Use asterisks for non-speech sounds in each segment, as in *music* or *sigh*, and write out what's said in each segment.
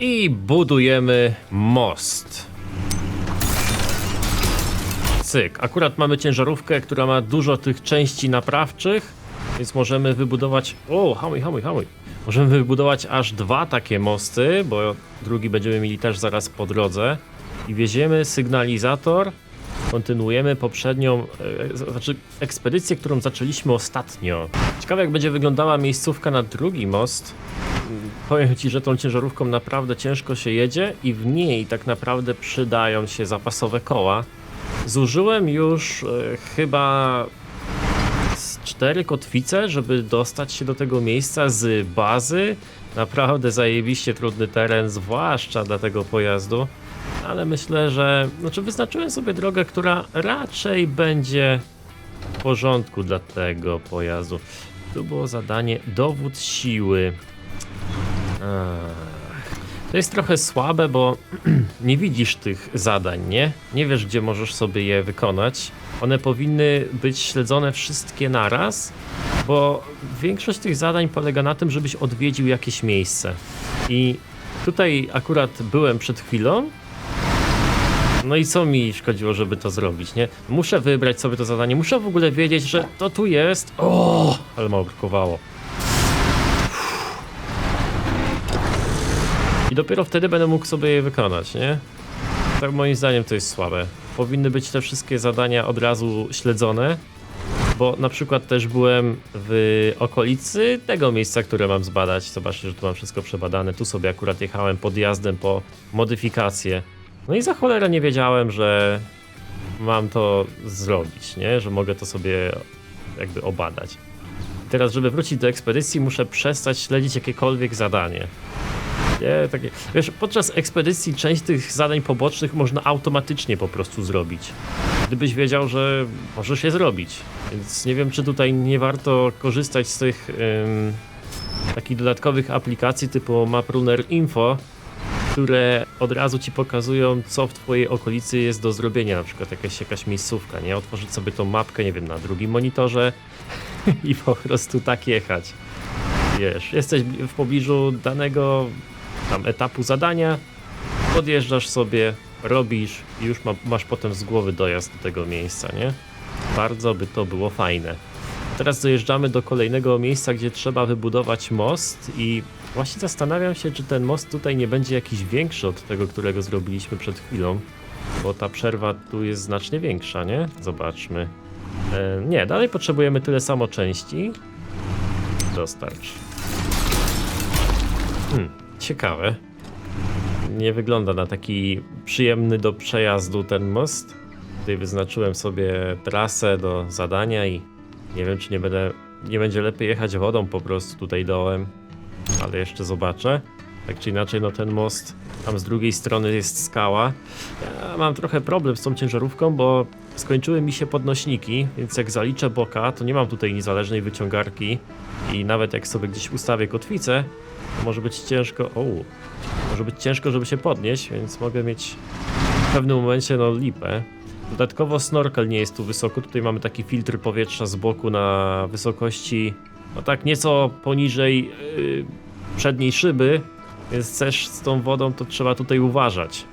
I budujemy most. Cyk. Akurat mamy ciężarówkę, która ma dużo tych części naprawczych, więc możemy wybudować... O, hamuj, hamuj, hamuj. Możemy wybudować aż dwa takie mosty, bo drugi będziemy mieli też zaraz po drodze. I wieziemy sygnalizator, kontynuujemy poprzednią, e, z- znaczy ekspedycję, którą zaczęliśmy ostatnio. Ciekawe jak będzie wyglądała miejscówka na drugi most. Powiem Ci, że tą ciężarówką naprawdę ciężko się jedzie i w niej tak naprawdę przydają się zapasowe koła. Zużyłem już e, chyba z cztery kotwice, żeby dostać się do tego miejsca z bazy. Naprawdę zajebiście trudny teren, zwłaszcza dla tego pojazdu. Ale myślę, że znaczy wyznaczyłem sobie drogę, która raczej będzie w porządku dla tego pojazdu. Tu było zadanie dowód siły. To jest trochę słabe, bo *clears throat* nie widzisz tych zadań, nie? Nie wiesz, gdzie możesz sobie je wykonać. One powinny być śledzone wszystkie naraz, bo większość tych zadań polega na tym, żebyś odwiedził jakieś miejsce. I tutaj akurat byłem przed chwilą. No i co mi szkodziło, żeby to zrobić, nie? Muszę wybrać sobie to zadanie, muszę w ogóle wiedzieć, że to tu jest. O, ale mało brakowało. Dopiero wtedy będę mógł sobie je wykonać, nie? Tak moim zdaniem to jest słabe. Powinny być te wszystkie zadania od razu śledzone, bo na przykład też byłem w okolicy tego miejsca, które mam zbadać. Zobaczcie, że tu mam wszystko przebadane. Tu sobie akurat jechałem podjazdem po modyfikację. No i za cholerę nie wiedziałem, że mam to zrobić, nie? Że mogę to sobie jakby obadać. Teraz, żeby wrócić do ekspedycji, muszę przestać śledzić jakiekolwiek zadanie. Nie, takie, wiesz, podczas ekspedycji część tych zadań pobocznych można automatycznie po prostu zrobić. Gdybyś wiedział, że możesz je zrobić. Więc nie wiem, czy tutaj nie warto korzystać z tych ym, takich dodatkowych aplikacji typu MapRunner Info, które od razu ci pokazują, co w twojej okolicy jest do zrobienia, na przykład jakaś, jakaś miejscówka, nie? Otworzyć sobie tą mapkę, nie wiem, na drugim monitorze *laughs* i po prostu tak jechać. Wiesz, jesteś w pobliżu danego tam etapu zadania, podjeżdżasz sobie, robisz i już ma, masz potem z głowy dojazd do tego miejsca, nie? Bardzo by to było fajne. Teraz dojeżdżamy do kolejnego miejsca, gdzie trzeba wybudować most i właśnie zastanawiam się, czy ten most tutaj nie będzie jakiś większy od tego, którego zrobiliśmy przed chwilą, bo ta przerwa tu jest znacznie większa, nie? Zobaczmy. E, nie, dalej potrzebujemy tyle samo części. Dostarcz. Hmm, ciekawe. Nie wygląda na taki przyjemny do przejazdu ten most. Tutaj wyznaczyłem sobie trasę do zadania i nie wiem, czy nie będę, nie będzie lepiej jechać wodą po prostu tutaj dołem, ale jeszcze zobaczę. Tak czy inaczej, no ten most, tam z drugiej strony jest skała. Ja mam trochę problem z tą ciężarówką, bo skończyły mi się podnośniki, więc jak zaliczę boka, to nie mam tutaj niezależnej wyciągarki i nawet jak sobie gdzieś ustawię kotwicę, może być ciężko, o, może być ciężko, żeby się podnieść, więc mogę mieć w pewnym momencie no lipę. Dodatkowo snorkel nie jest tu wysoko, tutaj mamy taki filtr powietrza z boku na wysokości, no tak nieco poniżej yy, przedniej szyby, więc też z tą wodą to trzeba tutaj uważać.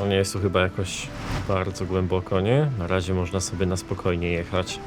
No nie jest tu chyba jakoś bardzo głęboko, nie? Na razie można sobie na spokojnie jechać.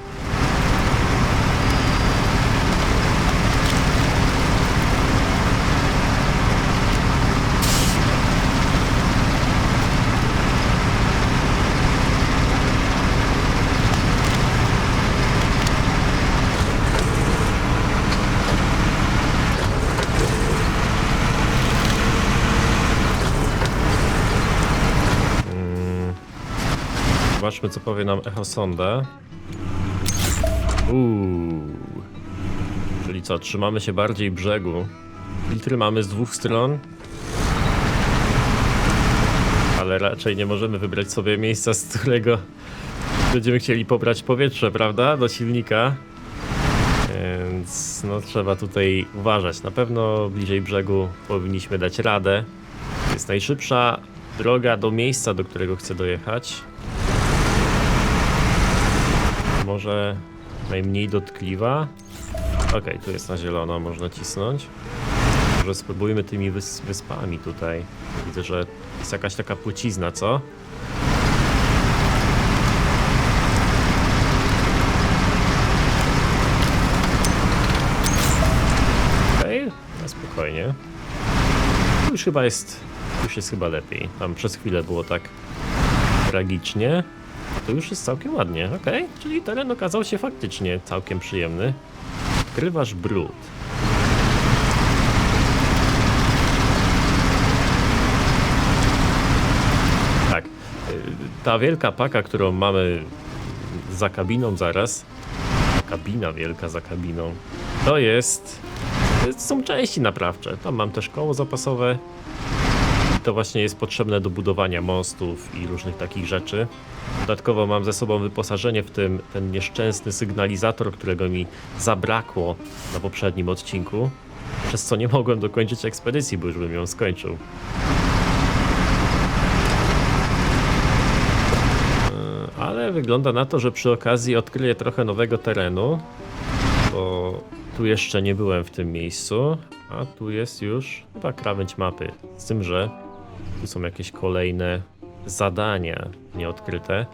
Zobaczmy, co powie nam Echo Sonda. Uuu. Czyli co, trzymamy się bardziej brzegu. Filtry mamy z dwóch stron. Ale raczej nie możemy wybrać sobie miejsca, z którego będziemy chcieli pobrać powietrze, prawda? Do silnika. Więc no trzeba tutaj uważać. Na pewno bliżej brzegu powinniśmy dać radę. Jest najszybsza droga do miejsca, do którego chcę dojechać. Może najmniej dotkliwa. Okej, tu jest na zielono, można cisnąć. Może spróbujmy tymi wys wyspami tutaj. Widzę, że jest jakaś taka płycizna, co? Okej, na spokojnie. Tu już chyba jest, już jest chyba lepiej. Tam przez chwilę było tak tragicznie. To już jest całkiem ładnie, okej. Czyli teren okazał się faktycznie całkiem przyjemny. Odkrywasz brud. Tak. y, Ta wielka paka, którą mamy za kabiną zaraz. Kabina wielka za kabiną. To jest. To są części naprawcze. Tam mam też koło zapasowe. To właśnie jest potrzebne do budowania mostów i różnych takich rzeczy. Dodatkowo mam ze sobą wyposażenie, w tym ten nieszczęsny sygnalizator, którego mi zabrakło na poprzednim odcinku, przez co nie mogłem dokończyć ekspedycji, bo już bym ją skończył. Yy, Ale wygląda na to, że przy okazji odkryję trochę nowego terenu, bo tu jeszcze nie byłem w tym miejscu, a tu jest już chyba krawędź mapy. Z tym, że tu są jakieś kolejne zadania nieodkryte.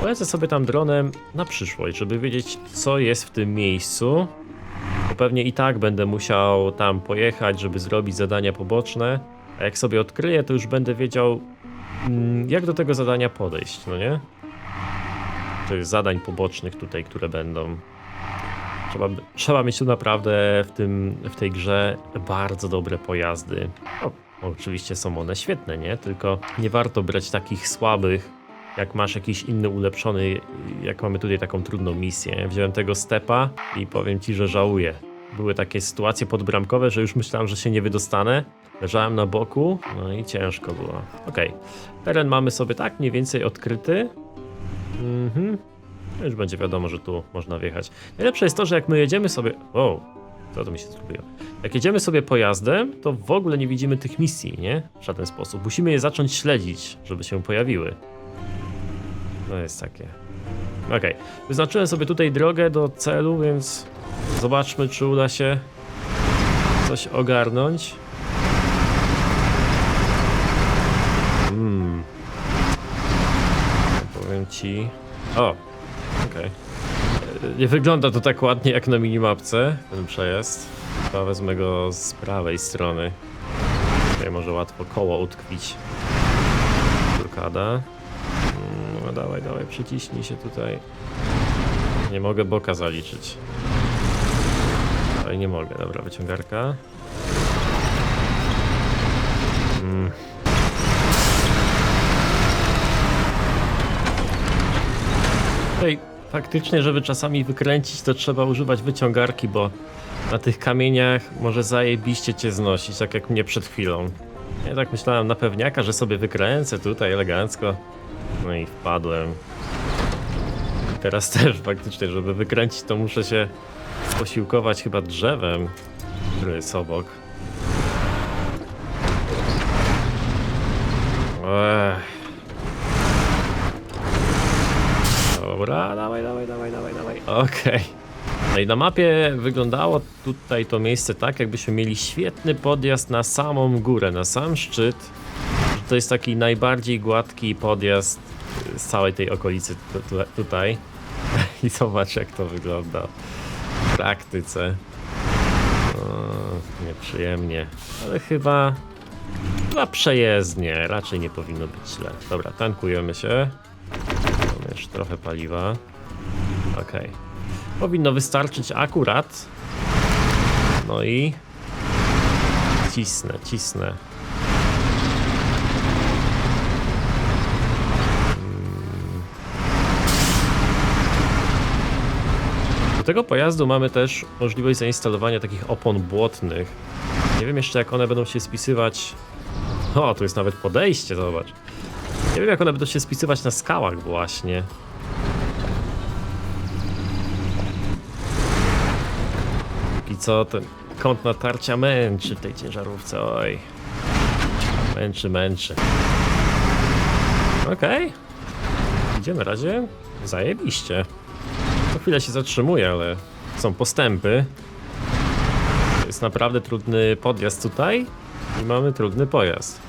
Polecę sobie tam dronem na przyszłość, żeby wiedzieć, co jest w tym miejscu. Bo pewnie i tak będę musiał tam pojechać, żeby zrobić zadania poboczne. A jak sobie odkryję, to już będę wiedział, mm, jak do tego zadania podejść, no nie? Jest zadań pobocznych tutaj, które będą. Trzeba, trzeba mieć tu naprawdę w, tym, w tej grze bardzo dobre pojazdy. Oczywiście są one świetne, nie? Tylko nie warto brać takich słabych, jak masz jakiś inny ulepszony, jak mamy tutaj taką trudną misję. Wziąłem tego stepa i powiem ci, że żałuję. Były takie sytuacje podbramkowe, że już myślałem, że się nie wydostanę. Leżałem na boku, no i ciężko było. Okej, teren mamy sobie tak mniej więcej odkryty. Mhm. Już będzie wiadomo, że tu można wjechać. Najlepsze jest to, że jak my jedziemy sobie. Co to mi się zrobiło? Jak jedziemy sobie pojazdem, to w ogóle nie widzimy tych misji, nie? W żaden sposób. Musimy je zacząć śledzić, żeby się pojawiły. No jest takie. Okej. Wyznaczyłem sobie tutaj drogę do celu, więc zobaczmy, czy uda się coś ogarnąć. Hmm. Powiem ci. O, Okej. E, Nie wygląda to tak ładnie jak na minimapce, ten przejazd. Chyba wezmę go z prawej strony. Tutaj może łatwo koło utkwić. Blokada. Mm, No dawaj, dawaj, przyciśnij się tutaj. Nie mogę boka zaliczyć. Ale nie mogę, dobra, wyciągarka. Faktycznie, żeby czasami wykręcić, to trzeba używać wyciągarki, bo na tych kamieniach może zajebiście cię znosić, tak jak mnie przed chwilą. Ja tak myślałem na pewniaka, że sobie wykręcę tutaj elegancko. No i wpadłem. Teraz *laughs* też faktycznie, żeby wykręcić, to muszę się posiłkować chyba drzewem, które jest obok. Okej. No i na mapie wyglądało tutaj to miejsce tak, jakbyśmy mieli świetny podjazd na samą górę, na sam szczyt. To jest taki najbardziej gładki podjazd z całej tej okolicy tu, tu, tutaj. *laughs* I zobacz jak to wygląda w praktyce. O, nieprzyjemnie, ale chyba, chyba przejezdnie, raczej nie powinno być źle. Dobra, tankujemy się. Mamy jeszcze trochę paliwa. Okej. Powinno wystarczyć akurat. No i... Cisnę, cisnę. Mm. Do tego pojazdu mamy też możliwość zainstalowania takich opon błotnych. Nie wiem jeszcze jak one będą się spisywać. O, tu jest nawet podejście, zobacz. Nie wiem jak one będą się spisywać na skałach właśnie. Co ten kąt natarcia męczy w tej ciężarówce, oj. Męczy, męczy. Okej. Idzie na razie zajebiście. To chwilę się zatrzymuję, ale są postępy. Jest naprawdę trudny podjazd tutaj i mamy trudny pojazd.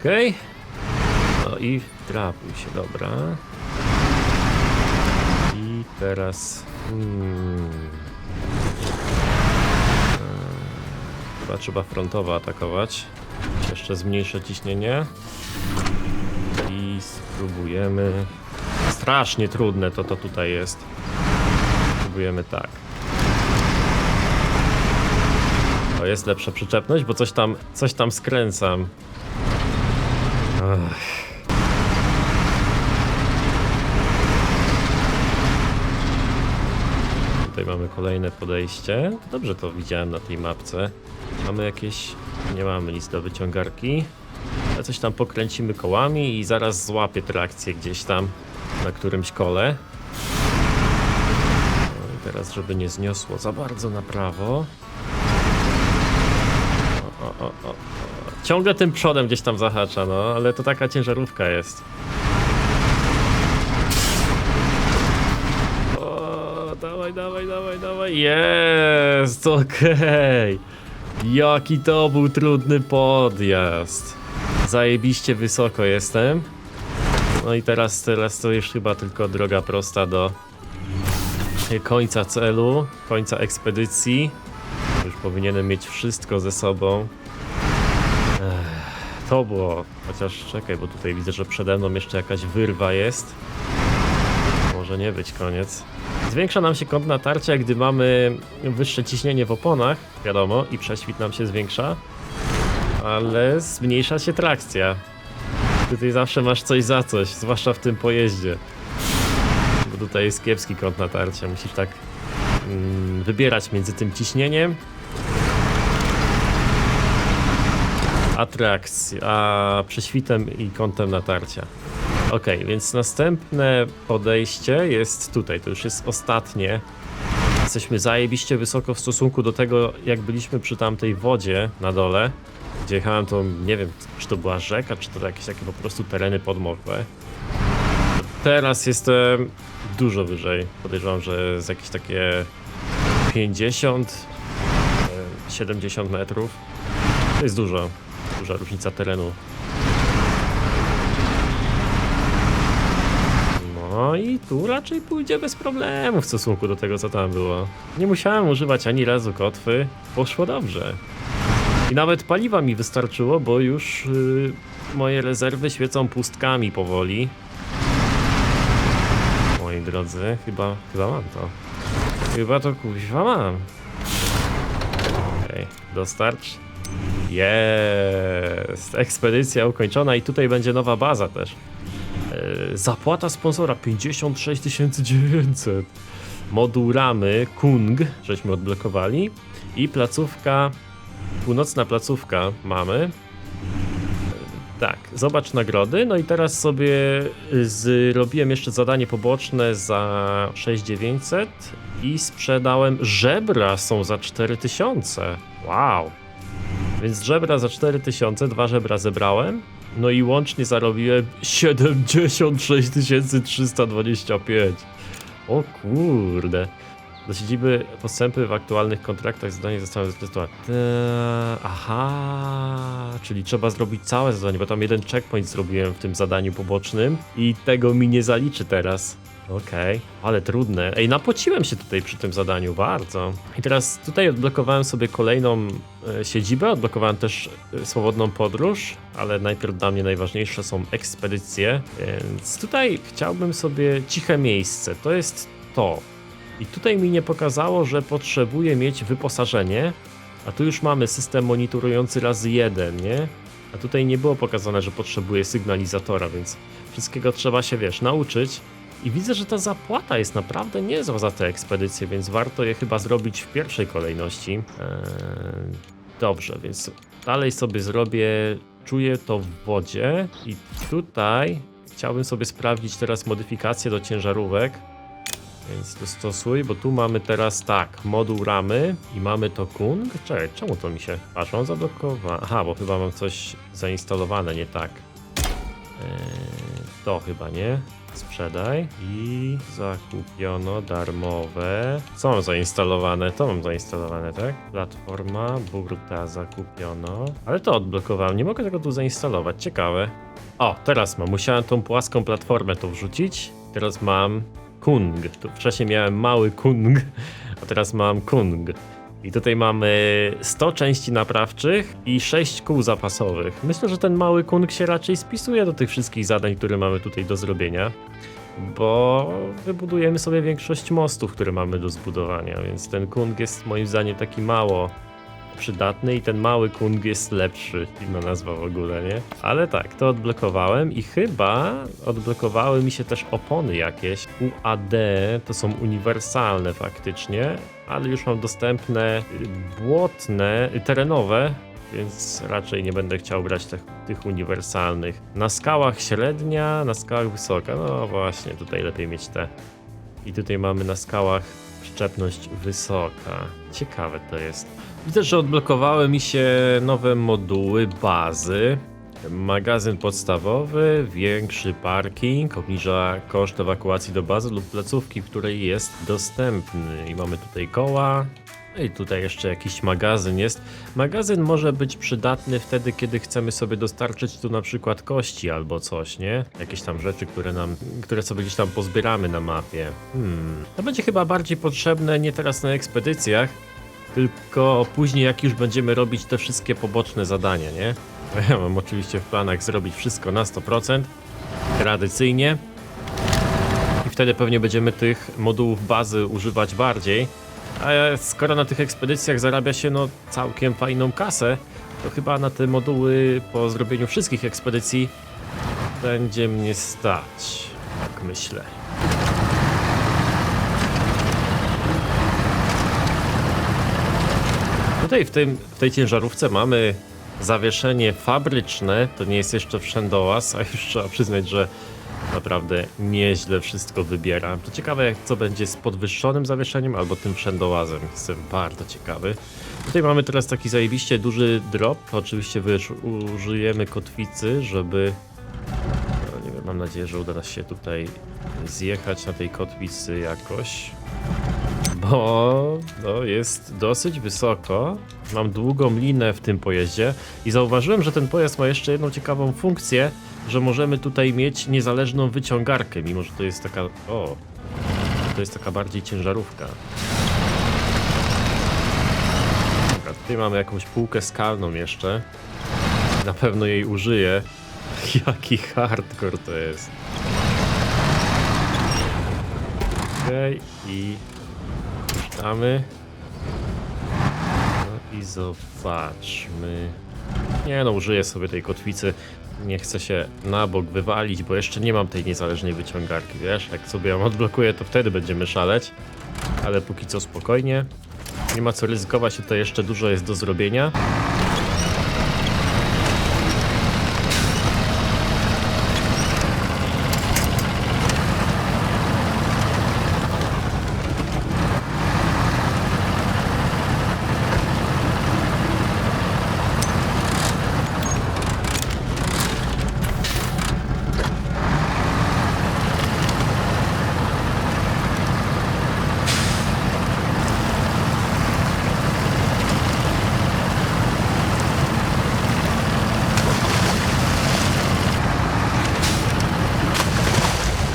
Okej. No i trafił się, dobra. I teraz... Hmm. Chyba trzeba frontowo atakować. Jeszcze zmniejszę ciśnienie. I spróbujemy... Strasznie trudne to to tutaj jest. Spróbujemy tak. To jest lepsza przyczepność, bo coś tam, coś tam skręcam. Tutaj mamy kolejne podejście. Dobrze to widziałem na tej mapce. Mamy jakieś... Nie mamy nic do wyciągarki. Ale coś tam pokręcimy kołami i zaraz złapię trakcję gdzieś tam na którymś kole. No i teraz, żeby nie zniosło za bardzo na prawo. O, o, o, o. Ciągle tym przodem gdzieś tam zahacza, no, ale to taka ciężarówka jest. O, dawaj, dawaj, dawaj, dawaj. Jest, okej. Jaki to był trudny podjazd. Zajebiście wysoko jestem. No i teraz, teraz to już chyba tylko droga prosta do końca celu, końca ekspedycji. Już powinienem mieć wszystko ze sobą. To było. Chociaż czekaj, bo tutaj widzę, że przede mną jeszcze jakaś wyrwa jest. Może nie być koniec. Zwiększa nam się kąt natarcia, gdy mamy wyższe ciśnienie w oponach, wiadomo, i prześwit nam się zwiększa, ale zmniejsza się trakcja. Tutaj zawsze masz coś za coś, zwłaszcza w tym pojeździe. Bo tutaj jest kiepski kąt natarcia, musisz tak mm, wybierać między tym ciśnieniem atrakcji, a prześwitem i kątem natarcia. Ok, więc następne podejście jest tutaj, to już jest ostatnie. Jesteśmy zajebiście wysoko w stosunku do tego, jak byliśmy przy tamtej wodzie na dole. Gdzie jechałem, to nie wiem, czy to była rzeka, czy to jakieś takie po prostu tereny podmokłe. Teraz jestem dużo wyżej. Podejrzewam, że z jakieś takie 50, e, 70 metrów. To jest dużo. Duża różnica terenu. No i tu raczej pójdzie bez problemu w stosunku do tego, co tam było. Nie musiałem używać ani razu kotwy. Poszło dobrze. I nawet paliwa mi wystarczyło, bo już yy, moje rezerwy świecą pustkami powoli. Moi drodzy, chyba, chyba mam to. Chyba to kuźwa mam. Okej, dostarcz. Jest! Ekspedycja ukończona i tutaj będzie nowa baza też. Yy, zapłata sponsora 56 900. Moduł ramy Kung, żeśmy odblokowali. I placówka, północna placówka mamy. Yy, Tak, zobacz nagrody. No i teraz sobie zrobiłem jeszcze zadanie poboczne za 6900 i sprzedałem żebra są za 4000. Wow. Więc żebra za 4000, dwa żebra zebrałem. No i łącznie zarobiłem 76 325. O kurde. Do siedziby postępy w aktualnych kontraktach zadanie zostały. Eee, aha, czyli trzeba zrobić całe zadanie, bo tam jeden checkpoint zrobiłem w tym zadaniu pobocznym i tego mi nie zaliczy teraz. Okej, ale trudne. Ej, napociłem się tutaj przy tym zadaniu bardzo. I teraz tutaj odblokowałem sobie kolejną e, siedzibę, odblokowałem też e, swobodną podróż, ale najpierw dla mnie najważniejsze są ekspedycje, więc tutaj chciałbym sobie ciche miejsce. To jest to. I tutaj mi nie pokazało, że potrzebuję mieć wyposażenie, a tu już mamy system monitorujący razy jeden, nie? A tutaj nie było pokazane, że potrzebuję sygnalizatora, więc wszystkiego trzeba się, wiesz, nauczyć. I widzę, że ta zapłata jest naprawdę niezła za te ekspedycje, więc warto je chyba zrobić w pierwszej kolejności. Eee, dobrze, więc dalej sobie zrobię, czuję to w wodzie i tutaj chciałbym sobie sprawdzić teraz modyfikację do ciężarówek. Więc dostosuj, bo tu mamy teraz tak, moduł ramy i mamy to Kung. Czekaj, czemu to mi się... Patrz, on zablokowany. Aha, bo chyba mam coś zainstalowane, nie tak. Eee, to chyba nie. Sprzedaj i zakupiono darmowe. Co mam zainstalowane? To mam zainstalowane, tak? Platforma, burta zakupiono. Ale to odblokowałem, nie mogę tego tu zainstalować, ciekawe. O, teraz mam, musiałem tą płaską platformę tu wrzucić. Teraz mam Kung. Tu wcześniej miałem mały Kung, *laughs* a teraz mam Kung. I tutaj mamy 100 części naprawczych i 6 kół zapasowych. Myślę, że ten mały kung się raczej spisuje do tych wszystkich zadań, które mamy tutaj do zrobienia, bo wybudujemy sobie większość mostów, które mamy do zbudowania, więc ten kung jest moim zdaniem taki mało przydatny i ten mały kung jest lepszy, inna nazwa w ogóle, nie? Ale tak, to odblokowałem i chyba odblokowały mi się też opony jakieś. UAD to są uniwersalne faktycznie, ale już mam dostępne błotne, terenowe, więc raczej nie będę chciał brać tych, tych uniwersalnych. Na skałach średnia, na skałach wysoka. No właśnie, tutaj lepiej mieć te. I tutaj mamy na skałach szczepność wysoka. Ciekawe to jest. Widzę, że odblokowały mi się nowe moduły bazy. Magazyn podstawowy, większy parking, obniża koszt ewakuacji do bazy lub placówki, w której jest dostępny. I mamy tutaj koła. No I tutaj jeszcze jakiś magazyn jest. Magazyn może być przydatny wtedy, kiedy chcemy sobie dostarczyć tu na przykład kości albo coś, nie? Jakieś tam rzeczy, które nam, które sobie gdzieś tam pozbieramy na mapie. Hmm. To będzie chyba bardziej potrzebne nie teraz na ekspedycjach, tylko później jak już będziemy robić te wszystkie poboczne zadania, nie? *laughs* Ja mam oczywiście w planach zrobić wszystko na 100%, tradycyjnie. I wtedy pewnie będziemy tych modułów bazy używać bardziej. A skoro na tych ekspedycjach zarabia się no całkiem fajną kasę, to chyba na te moduły po zrobieniu wszystkich ekspedycji będzie mnie stać. Tak myślę. Tutaj w, tym, w tej ciężarówce mamy zawieszenie fabryczne, to nie jest jeszcze wszędołaz, a już trzeba przyznać, że naprawdę nieźle wszystko wybiera. To ciekawe, jak co będzie z podwyższonym zawieszeniem albo tym wszędołazem. Jestem bardzo ciekawy. Tutaj mamy teraz taki zajebiście duży drop. Oczywiście użyjemy kotwicy, żeby... No, nie wiem, mam nadzieję, że uda nas się tutaj zjechać na tej kotwicy jakoś bo no, jest dosyć wysoko. Mam długą linę w tym pojeździe i zauważyłem, że ten pojazd ma jeszcze jedną ciekawą funkcję, że możemy tutaj mieć niezależną wyciągarkę, mimo że to jest taka. O, to jest taka bardziej ciężarówka. Dobra, tutaj mamy jakąś półkę skalną jeszcze. Na pewno jej użyję. *laughs* Jaki hardcore to jest. Okej, okay, i Puszczamy. No i zobaczmy. Nie no, użyję sobie tej kotwicy. Nie chcę się na bok wywalić, bo jeszcze nie mam tej niezależnej wyciągarki, wiesz? Jak sobie ją odblokuję, to wtedy będziemy szaleć. Ale póki co spokojnie. Nie ma co ryzykować, tutaj jeszcze dużo jest do zrobienia.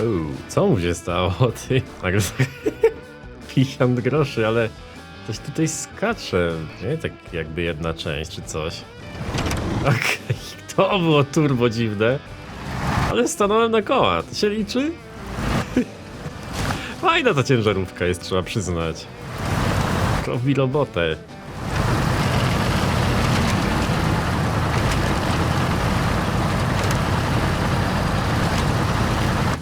Uuu, co mu się stało, *laughs* ty? Nagle *laughs* tak 50 groszy, ale coś tutaj skacze, nie? Tak jakby jedna część czy coś. *laughs* Okej, to było turbo dziwne. Ale stanąłem na koła, to się liczy? Fajna ta ciężarówka jest, trzeba przyznać. Robi robotę.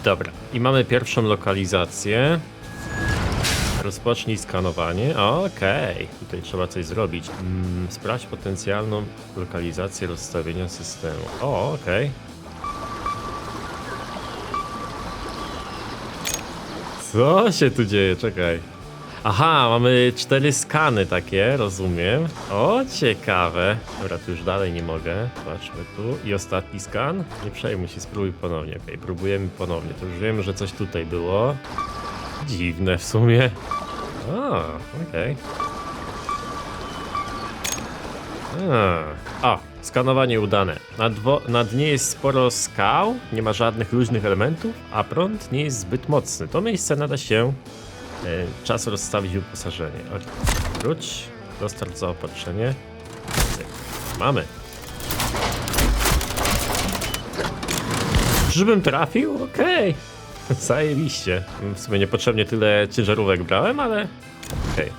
Dobra, i mamy pierwszą lokalizację. Rozpocznij skanowanie. Okej, tutaj trzeba coś zrobić. Mm, sprawdź potencjalną lokalizację rozstawienia systemu. O, okej. Co się tu dzieje? Czekaj. Aha, mamy cztery skany takie, rozumiem. O, ciekawe. Dobra, tu już dalej nie mogę. Patrzmy tu. I ostatni skan. Nie przejmuj się, spróbuj ponownie. Okej, próbujemy ponownie. To już wiemy, że coś tutaj było. Dziwne w sumie. A, okej. A, o, skanowanie udane. Na, dwo, na dnie jest sporo skał, nie ma żadnych luźnych elementów, a prąd nie jest zbyt mocny. To miejsce nada się czas rozstawić wyposażenie. Wróć, dostarcz zaopatrzenie. Mamy. Żebym trafił? Okej. *laughs* Zajebiście. W sumie niepotrzebnie tyle ciężarówek brałem, ale okej.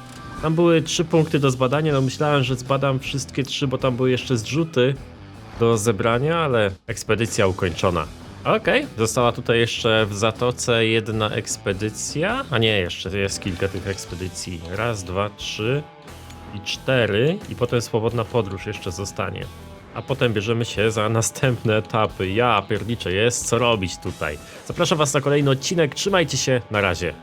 Tam były trzy punkty do zbadania, no myślałem, że zbadam wszystkie trzy, bo tam były jeszcze zrzuty do zebrania, ale ekspedycja ukończona. Okej, została tutaj jeszcze w Zatoce jedna ekspedycja, a nie, jeszcze jest kilka tych ekspedycji. Raz, dwa, trzy i cztery i potem swobodna podróż jeszcze zostanie. A potem bierzemy się za następne etapy. Ja pierniczę, jest co robić tutaj. Zapraszam was na kolejny odcinek, trzymajcie się, na razie.